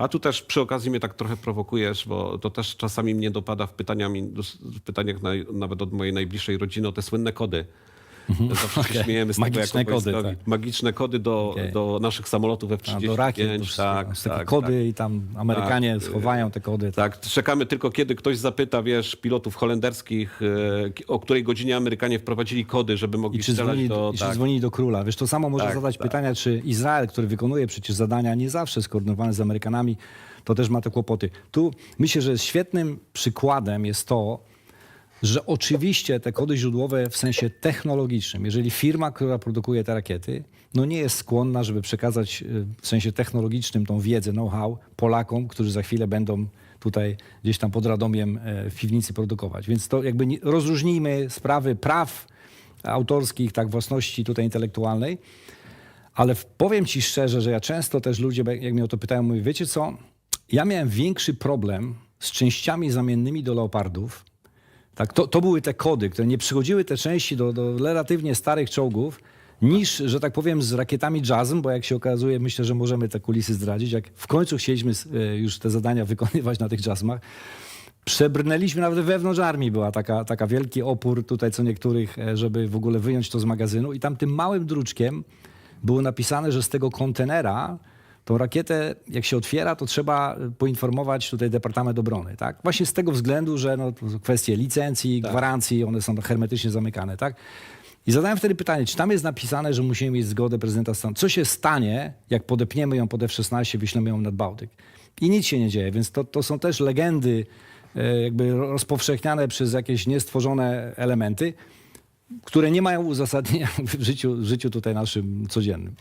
A tu też przy okazji mnie tak trochę prowokujesz, bo to też czasami mnie dopada w, w pytaniach naj, nawet od mojej najbliższej rodziny o te słynne kody. Zawsze się Okej. śmiejemy z Magiczne tego kody, wojskowi. tak. Magiczne kody do, Okej. do naszych samolotów A F-35. do rakiet, to tak, takie tak, kody i tam Amerykanie Tak. schowają te kody. Tak, czekamy tylko kiedy ktoś zapyta, wiesz, pilotów holenderskich, e, o której godzinie Amerykanie wprowadzili kody, żeby mogli I czy, strzelać dzwoni, do... I czy tak. dzwonili do króla. Wiesz, to samo może Tak, zadać tak. pytania, czy Izrael, który wykonuje przecież zadania nie zawsze skoordynowane z Amerykanami, to też ma te kłopoty. Tu myślę, że świetnym przykładem jest to, że oczywiście te kody źródłowe w sensie technologicznym, jeżeli firma, która produkuje te rakiety, no nie jest skłonna, żeby przekazać y, w sensie technologicznym tą wiedzę, know-how Polakom, którzy za chwilę będą tutaj gdzieś tam pod Radomiem e, w piwnicy produkować. Więc to jakby rozróżnijmy sprawy praw autorskich, tak, własności tutaj intelektualnej, ale powiem ci szczerze, że ja często też ludzie, jak mnie o to pytają, mówię, wiecie co, ja miałem większy problem z częściami zamiennymi do leopardów, tak, to, to były te kody, które nie przychodziły te części do, do relatywnie starych czołgów, niż, że tak powiem, z rakietami jazzem, bo jak się okazuje, myślę, że możemy te kulisy zdradzić, jak w końcu chcieliśmy e, już te zadania wykonywać na tych jazzmach, Przebrnęliśmy nawet wewnątrz armii, była taka, taka wielki opór tutaj co niektórych, e, żeby w ogóle wyjąć to z magazynu. I tam tym małym druczkiem było napisane, że z tego kontenera tą rakietę, jak się otwiera, to trzeba e, poinformować tutaj Departament Obrony, tak? Właśnie z tego względu, że no, kwestie licencji, gwarancji, one są hermetycznie zamykane, tak? I zadałem wtedy pytanie, czy tam jest napisane, że musimy mieć zgodę prezydenta stanu? Co się stanie, jak podepniemy ją pod F-16, wyślemy ją nad Bałtyk? I nic się nie dzieje, więc to, to są też legendy e, jakby rozpowszechniane przez jakieś niestworzone elementy, które nie mają uzasadnienia w życiu, w życiu tutaj naszym codziennym.